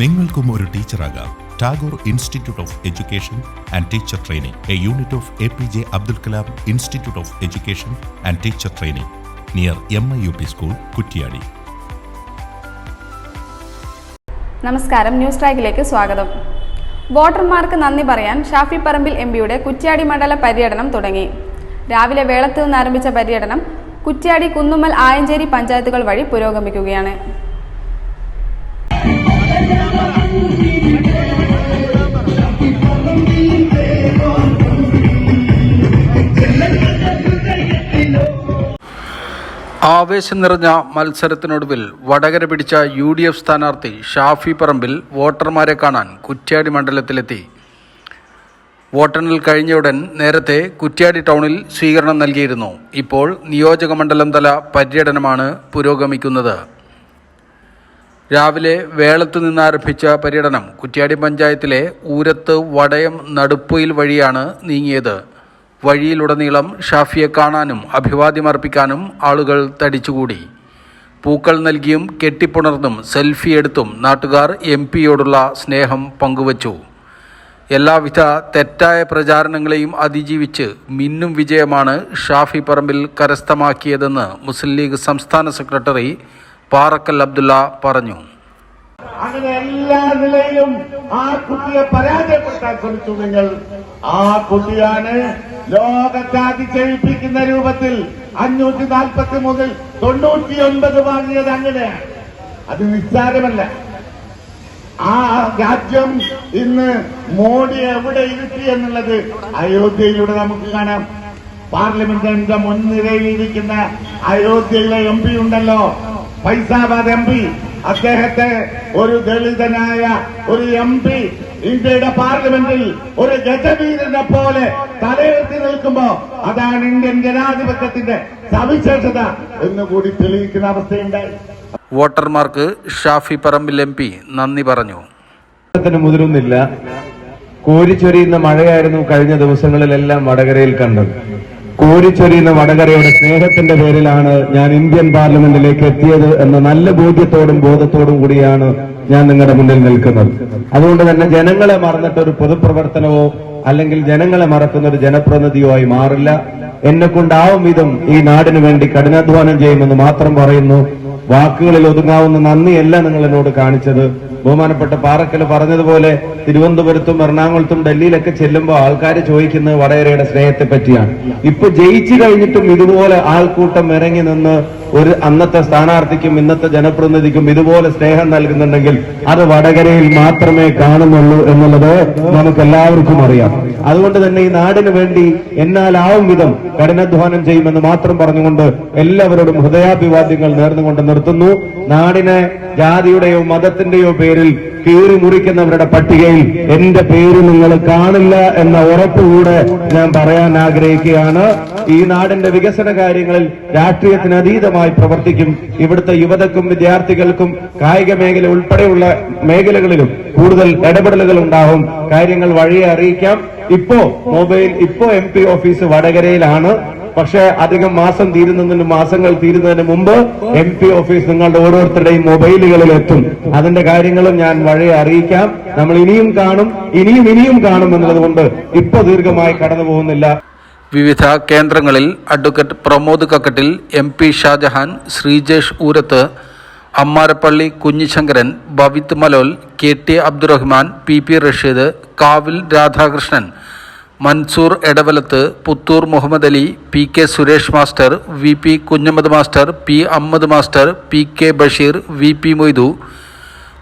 നിങ്ങൾക്കും ഒരു ടീച്ചറാകാം Tagore institute of education and teacher training a unit of A P J Abdul Kalam institute of education and teacher training near M I U P school Kuttiadi നമസ്കാരം news ട്രാക്കിലേക്ക് സ്വാഗതം വോട്ടർമാർക്ക് നന്ദി പറയാൻ Shafi Parambil M പിയുടെ കുറ്റ്യാടി മണ്ഡല പര്യടനം തുടങ്ങി രാവിലെ വേളത്തു നിന്നാരംഭിച്ച പര്യടനം കുറ്റ്യാടി കുന്നുമ്മൽ ആയഞ്ചേരി പഞ്ചായത്തുകൾ വഴി പുരോഗമിക്കുകയാണ് ആവേശം നിറഞ്ഞ മത്സരത്തിനൊടുവിൽ വടകര പിടിച്ച യു ഡി എഫ് സ്ഥാനാർത്ഥി ഷാഫി പറമ്പിൽ വോട്ടർമാരെ കാണാൻ കുറ്റ്യാടി മണ്ഡലത്തിലെത്തി വോട്ടെണ്ണൽ കഴിഞ്ഞയുടൻ നേരത്തെ കുറ്റ്യാടി ടൗണിൽ സ്വീകരണം നൽകിയിരുന്നു ഇപ്പോൾ നിയോജക മണ്ഡലം തല പര്യടനമാണ് പുരോഗമിക്കുന്നത് രാവിലെ വേളത്ത് നിന്നാരംഭിച്ച പര്യടനം കുറ്റ്യാടി പഞ്ചായത്തിലെ ഊരത്ത് വടയം നടുപ്പയിൽ വഴിയാണ് നീങ്ങിയത് വഴിയിലുടനീളം ഷാഫിയെ കാണാനും അഭിവാദ്യമർപ്പിക്കാനും ആളുകൾ തടിച്ചുകൂടി പൂക്കൾ നൽകിയും കെട്ടിപ്പുണർന്നും സെൽഫി എടുത്തും നാട്ടുകാർ എം പിയോടുള്ള സ്നേഹം പങ്കുവച്ചു എല്ലാവിധ തെറ്റായ പ്രചാരണങ്ങളെയും അതിജീവിച്ച് മിന്നും വിജയമാണ് ഷാഫി പറമ്പിൽ കരസ്ഥമാക്കിയതെന്ന് മുസ്ലിം ലീഗ് സംസ്ഥാന സെക്രട്ടറി പാറക്കൽ അബ്ദുള്ള പറഞ്ഞു അങ്ങനെ എല്ലാ നിലയിലും ആ കുട്ടിയെ പരാജയപ്പെടുത്താൻ ശ്രമിച്ചു നിങ്ങൾ ആ കുട്ടിയാണ് ലോകത്തെ അതിജയിപ്പിക്കുന്ന രൂപത്തിൽ അഞ്ഞൂറ്റി നാൽപ്പത്തി മൂന്നിൽ തൊണ്ണൂറ്റിയൊൻപത് വാങ്ങിയത് അങ്ങനെയാണ് അത് നിസ്സാരമല്ല ആ രാജ്യം ഇന്ന് മോഡി എവിടെ ഇരുത്തി എന്നുള്ളത് അയോധ്യയിലൂടെ നമുക്ക് കാണാം പാർലമെന്റിന്റെ മുൻനിരയിലിരിക്കുന്ന അയോധ്യയിലെ എം പി ഉണ്ടല്ലോ ഫൈസാബാദ് എം പി അദ്ദേഹത്തെ ഒരു ദളിതനായ ഒരു എം പി ഇന്ത്യയുടെ പാർലമെന്റിൽ ഒരു ഗജവീരനെ പോലെ തലയുയർത്തി നിൽക്കുമ്പോ അതാണ് ഇന്ത്യൻ ജനാധിപത്യത്തിന്റെ സവിശേഷത എന്ന് കൂടി തെളിയിക്കുന്ന അവസ്ഥയുണ്ടായി വോട്ടർമാർക്ക് ഷാഫി പറമ്പിൽ എം പി നന്ദി പറഞ്ഞു മുതിരുന്നില്ല കോരിച്ചൊരിയുന്ന മഴയായിരുന്നു കഴിഞ്ഞ ദിവസങ്ങളിലെല്ലാം വടകരയിൽ കണ്ടത് കോരിച്ചൊരിയുന്ന വടകരയുടെ സ്നേഹത്തിന്റെ പേരിലാണ് ഞാൻ ഇന്ത്യൻ പാർലമെന്റിലേക്ക് എത്തിയത് എന്ന നല്ല ബോധ്യത്തോടും ബോധത്തോടും കൂടിയാണ് ഞാൻ നിങ്ങളുടെ മുന്നിൽ നിൽക്കുന്നത് അതുകൊണ്ട് തന്നെ ജനങ്ങളെ മറന്നിട്ട് ഒരു പൊതുപ്രവർത്തനമോ അല്ലെങ്കിൽ ജനങ്ങളെ മറക്കുന്ന ഒരു ജനപ്രതിനിധിയോ ആയി മാറില്ല എന്നെ കൊണ്ടാവും വിധം ഈ നാടിനു വേണ്ടി കഠിനാധ്വാനം ചെയ്യുമെന്ന് മാത്രം പറയുന്നു വാക്കുകളിൽ ഒതുങ്ങാവുന്ന നന്ദിയല്ല നിങ്ങൾ എന്നോട് കാണിച്ചത് ബഹുമാനപ്പെട്ട പാറക്കൽ പറഞ്ഞതുപോലെ തിരുവനന്തപുരത്തും എറണാകുളത്തും ഡൽഹിയിലൊക്കെ ചെല്ലുമ്പോൾ ആൾക്കാർ ചോദിക്കുന്നത് വടകരയുടെ സ്നേഹത്തെ പറ്റിയാണ് ഇപ്പൊ ജയിച്ചു കഴിഞ്ഞിട്ടും ഇതുപോലെ ആൾക്കൂട്ടം ഇറങ്ങി നിന്ന് ഒരു അന്നത്തെ സ്ഥാനാർത്ഥിക്കും ഇന്നത്തെ ജനപ്രതിനിധിക്കും ഇതുപോലെ സ്നേഹം നൽകുന്നുണ്ടെങ്കിൽ അത് വടകരയിൽ മാത്രമേ കാണുന്നുള്ളൂ എന്നുള്ളത് നമുക്ക് എല്ലാവർക്കും അറിയാം അതുകൊണ്ട് തന്നെ ഈ നാടിനു വേണ്ടി എന്നാലാവും വിധം കഠിനാധ്വാനം ചെയ്യുമെന്ന് മാത്രം പറഞ്ഞുകൊണ്ട് എല്ലാവരോടും ഹൃദയാഭിവാദ്യങ്ങൾ നേർന്നുകൊണ്ട് നിർത്തുന്നു നാടിനെ ജാതിയുടെയോ മതത്തിന്റെയോ പേരിൽ കീറി മുറിക്കുന്നവരുടെ പട്ടികയിൽ എന്റെ പേര് നിങ്ങൾ കാണില്ല എന്ന ഉറപ്പുകൂടെ ഞാൻ പറയാൻ ആഗ്രഹിക്കുകയാണ് ഈ നാടിന്റെ വികസന കാര്യങ്ങളിൽ രാഷ്ട്രീയത്തിന് അതീതമായി സഹായകമായി പ്രവർത്തിക്കും ഇവിടുത്തെ യുവതക്കും വിദ്യാർത്ഥികൾക്കും കായിക മേഖല ഉൾപ്പെടെയുള്ള മേഖലകളിലും കൂടുതൽ ഇടപെടലുകൾ ഉണ്ടാവും കാര്യങ്ങൾ വഴിയെ അറിയിക്കാം ഇപ്പോ മൊബൈൽ ഇപ്പോ എം ഓഫീസ് വടകരയിലാണ് പക്ഷേ അധികം മാസം തീരുന്നതിന് മാസങ്ങൾ തീരുന്നതിന് മുമ്പ് എം പി ഓഫീസ് നിങ്ങളുടെ ഓരോരുത്തരുടെയും മൊബൈലുകളിൽ എത്തും അതിന്റെ കാര്യങ്ങളും ഞാൻ വഴി അറിയിക്കാം നമ്മൾ ഇനിയും കാണും ഇനിയും ഇനിയും കാണും എന്നതുകൊണ്ട് ഇപ്പൊ ദീർഘമായി കടന്നു പോകുന്നില്ല വിവിധ കേന്ദ്രങ്ങളിൽ advocate Pramod Kakkattil M P Shajahan Sreejesh Oorath Ammarappally Kunhisankaran Bavith Malol K T Abdurahman P P Rasheed Kavil Radhakrishnan Mansoor Edavalath Puthur Muhammad Ali P K Suresh master V P Kunhammad master P Ahammad master P K Basheer V P Moidu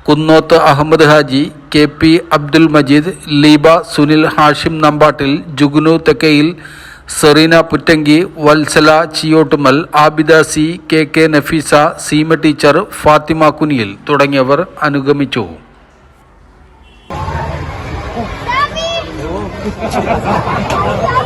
Kunnoth Ahammad Haji K P Abdul Majeed Leeba Sunil Hashim Nambattil Jugnu Thekkayil Sereena Puttanki Valsala Chiyottumal Abida C K K Nafeesa Seema teacher Fathima Kuniyil തുടങ്ങിയവർ അനുഗമിച്ചു Oh,